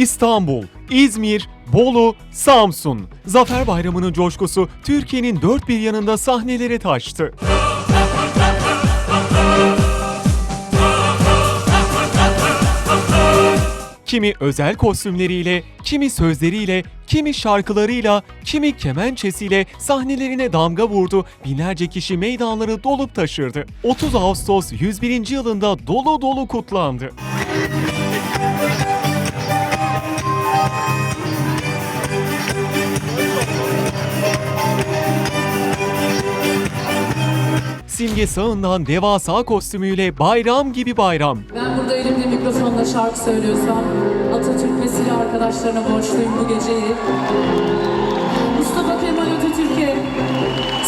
İstanbul, İzmir, Bolu, Samsun. Zafer Bayramı'nın coşkusu Türkiye'nin dört bir yanında sahnelere taştı. Kimi özel kostümleriyle, kimi sözleriyle, kimi şarkılarıyla, kimi kemençesiyle sahnelerine damga vurdu. Binlerce kişi meydanları dolup taşırdı. 30 Ağustos 101. yılında dolu dolu kutlandı. Simge sağından devasa kostümüyle bayram gibi bayram. Ben burada elimde mikrofonla şarkı söylüyorsam Atatürk ve silah arkadaşlarına borçluyum bu geceyi. Mustafa Kemal Atatürk'e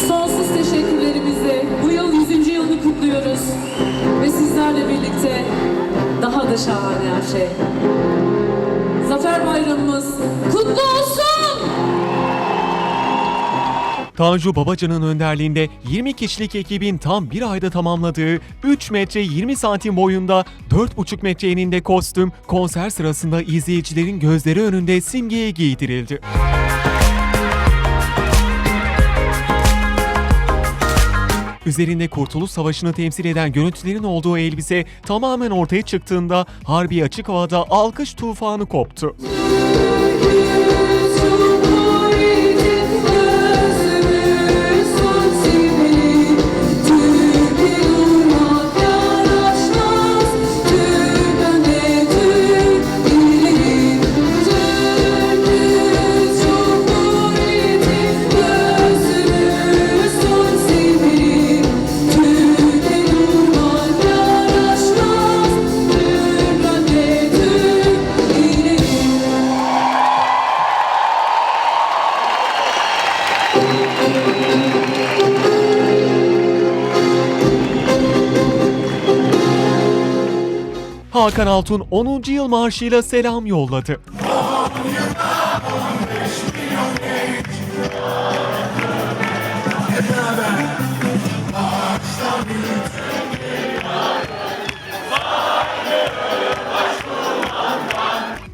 sonsuz teşekkürlerimizle bu yıl 100. yılını kutluyoruz. Ve sizlerle birlikte daha da şahane her şey. Zafer Bayramımız kutlu olsun! Tanju Babacan'ın önderliğinde 20 kişilik ekibin tam bir ayda tamamladığı 3 metre 20 santim boyunda 4,5 metre eninde kostüm konser sırasında izleyicilerin gözleri önünde simgeye giydirildi. Üzerinde Kurtuluş Savaşı'nı temsil eden görüntülerin olduğu elbise tamamen ortaya çıktığında harbi açık havada alkış tufanı koptu. Hakan Altun 10. yıl marşıyla selam yolladı.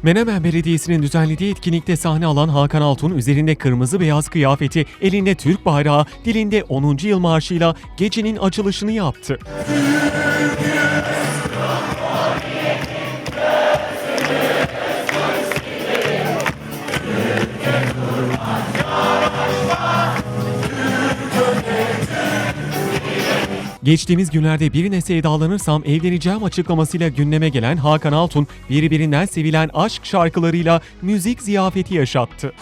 Menemen Belediyesi'nin düzenlediği etkinlikte sahne alan Hakan Altun üzerinde kırmızı beyaz kıyafeti, elinde Türk bayrağı, dilinde 10. yıl marşıyla gecenin açılışını yaptı. Geçtiğimiz günlerde birine sevdalanırsam evleneceğim açıklamasıyla gündeme gelen Hakan Altun, birbirinden sevilen aşk şarkılarıyla müzik ziyafeti yaşattı.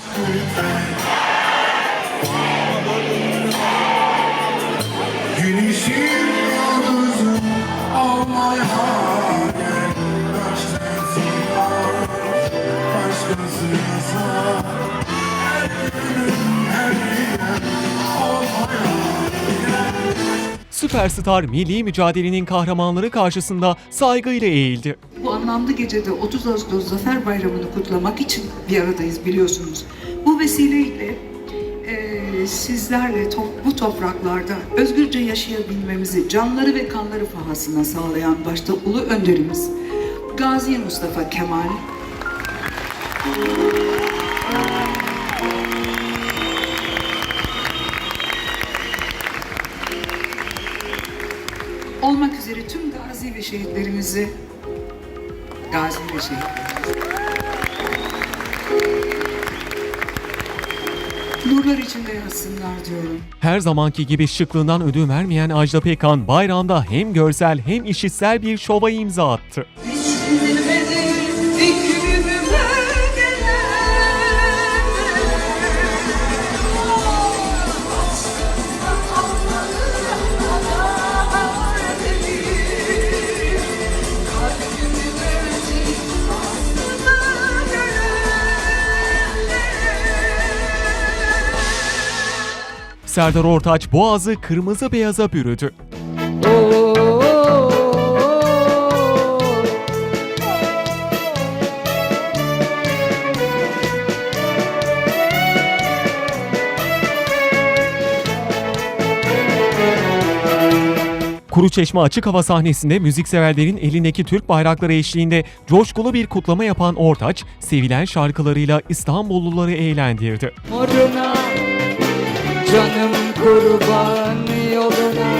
Güneşin yıldızı olmaya gel Süperstar milli mücadelenin kahramanları karşısında saygıyla eğildi. Bu anlamlı gecede 30 Ağustos Zafer Bayramı'nı kutlamak için bir aradayız biliyorsunuz. Bu vesileyle eee, sizlerle to- bu topraklarda özgürce yaşayabilmemizi canları ve kanları pahasına sağlayan başta Ulu Önderimiz Gazi Mustafa Kemal üzere tüm gazi ve şehitlerimizi gazi ve şehitlerimizi nurlar içinde yatsınlar diyorum. Her zamanki gibi şıklığından ödün vermeyen Ajda Pekkan bayramda hem görsel hem işitsel bir şova imza attı. Serdar Ortaç boğazı kırmızı beyaza bürüdü. Kuruçeşme açık hava sahnesinde müzikseverlerin elindeki Türk bayrakları eşliğinde coşkulu bir kutlama yapan Ortaç, sevilen şarkılarıyla İstanbulluları eğlendirdi. Moruna Canım kurban yoluna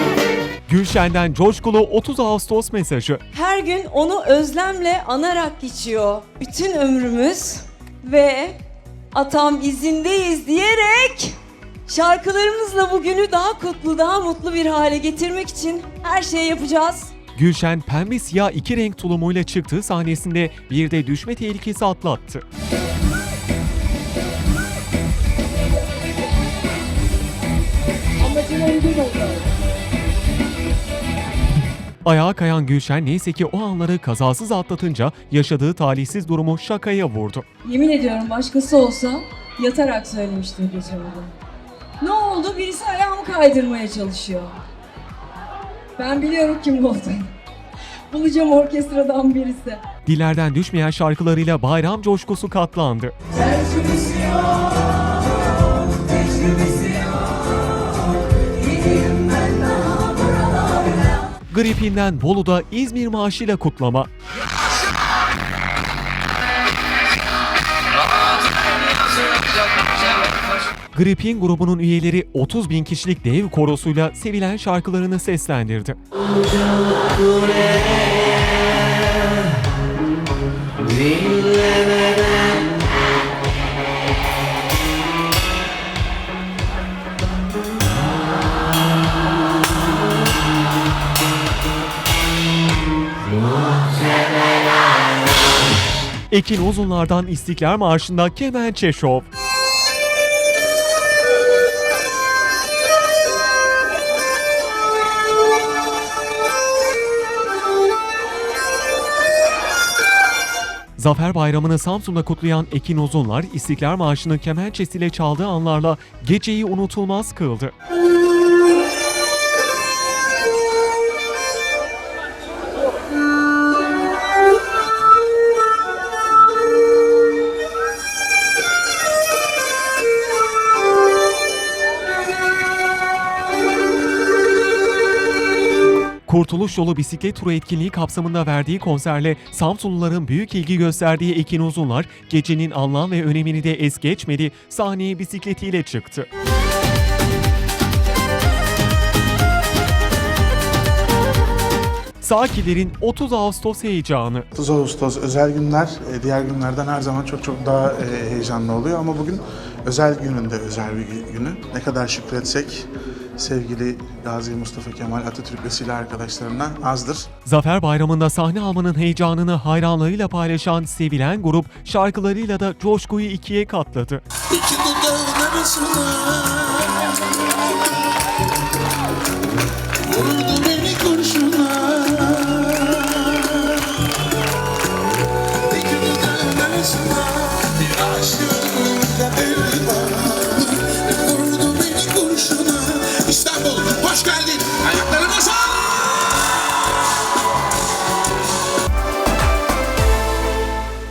Gülşen'den coşkulu 30 Ağustos mesajı. Her gün onu özlemle anarak geçiyor. Bütün ömrümüz ve atam izindeyiz diyerek şarkılarımızla bugünü daha kutlu, daha mutlu bir hale getirmek için her şeyi yapacağız. Gülşen pembe siyah iki renk tulumuyla çıktığı sahnesinde bir de düşme tehlikesi atlattı. Ayağa kayan Gülşen neyse ki o anları kazasız atlatınca yaşadığı talihsiz durumu şakaya vurdu. Yemin ediyorum başkası olsa yatarak söylemiştir gece bunu. Ne oldu? Birisi ayağımı kaydırmaya çalışıyor. Ben biliyorum kim olduğunu. Bulacağım orkestradan birisi. Dillerden düşmeyen şarkılarıyla bayram coşkusu katlandı. Gripinden Bolu'da İzmir maaşıyla kutlama. Gripin grubunun üyeleri 30 bin kişilik dev korosuyla sevilen şarkılarını seslendirdi. Ekin Uzunlar'dan İstiklal Marşı'nda Kemençe Şov. Zafer Bayramı'nı Samsun'da kutlayan Ekin Uzunlar, İstiklal Marşı'nı kemençesiyle çaldığı anlarla geceyi unutulmaz kıldı. Kurtuluş Yolu bisiklet turu etkinliği kapsamında verdiği konserle Samsunluların büyük ilgi gösterdiği Ekin Uzunlar, gecenin anlam ve önemini de es geçmedi, sahneye bisikletiyle çıktı. Sakilerin 30 Ağustos heyecanı. 30 Ağustos özel günler e, diğer günlerden her zaman çok çok daha e, heyecanlı oluyor ama bugün özel gününde özel bir gü- günü. Ne kadar şükretsek sevgili Gazi Mustafa Kemal Atatürk vesile arkadaşlarına azdır. Zafer Bayramı'nda sahne almanın heyecanını hayranlarıyla paylaşan sevilen grup şarkılarıyla da coşkuyu ikiye katladı. İkili dağlar Vurdu beni kurşuna